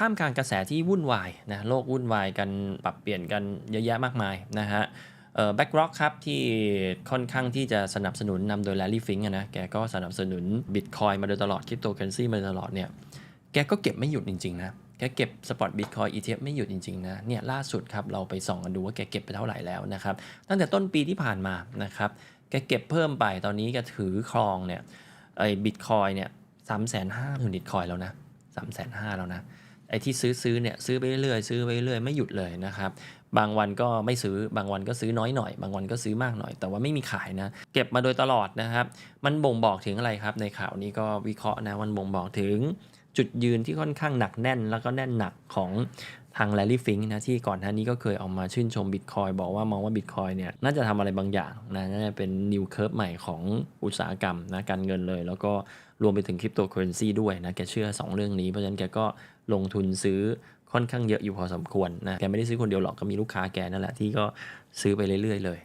ท่ามกลางกระแสที่วุ่นวายนะโลกวุ่นวายกันปรับเปลี่ยนกันเยอะแยะมากมายนะฮะเอ่อ BlackRock ครับที่ค่อนข้างที่จะสนับสนุนนำโดย Larry Fink อะนะแกก็สนับสนุน Bitcoin มาโดยตลอดคริปโตเคอเรนซีมาโดยตลอดเนี่ยแกก็เก็บไม่หยุดจริงๆนะแกเก็บสปอตบิตคอย ETF ไม่หยุดจริงๆนะเนี่ยล่าสุดครับเราไปส่องกันดูว่าแกเก็บไปเท่าไหร่แล้วนะครับตั้งแต่ต้นปีที่ผ่านมานะครับแกเก็บเพิ่มไปตอนนี้แกถือครองเนี่ยไอ้บิตคอยเนี่ยสามแสนห้าหมื่นบิตคอยแล้วนะสามแสนห้าแล้วนะ ไอ้ที่ซื้อซื้อเนี่ยซื้อไปเรื่อยซื้อไปเรื่อยไม่หยุดเลยนะครับ บางวันก็ไม่ซื้อบางวันก็ซื้อน้อยหน่อย บางวันก็ซื้อมากหน่อย แต่ว่าไม่มีขายนะ เก็บมาโดยตลอดนะครับ มันบ่งบอกถึงอะไรครับ ในข่าวนี้ก็วิเคราะห์นะมันบ่งบอกถึงจุดยืนที่ค่อนข้างหนักแน่นแล้วก็แน่นหนักของ ทางแลลี่ฟิงนะที่ก่อนหน้านี้ก็เคยออกมาชื่นชมบิตคอยบอกว่ามองว่าบิตคอยเนี่ยน่าจะทำอะไรบางอย่างนะน่าจะเป็นนิวเคิร์ฟใหม่ของอุตสาหกรรมนะการเงินเลย แล้วก็รวมไปถึงคริปโตเคอเรนซีด้วยนะแกเชื่อ 2 เรื่องนี้ เพราะฉะนั้นแกก็ลงทุนซื้อค่อนข้างเยอะอยู่พอสมควรนะแกไม่ได้ซื้อคนเดียวหรอกก็มีลูกค้าแกนั่นแหละที่ก็ซื้อไปเรื่อยๆเลย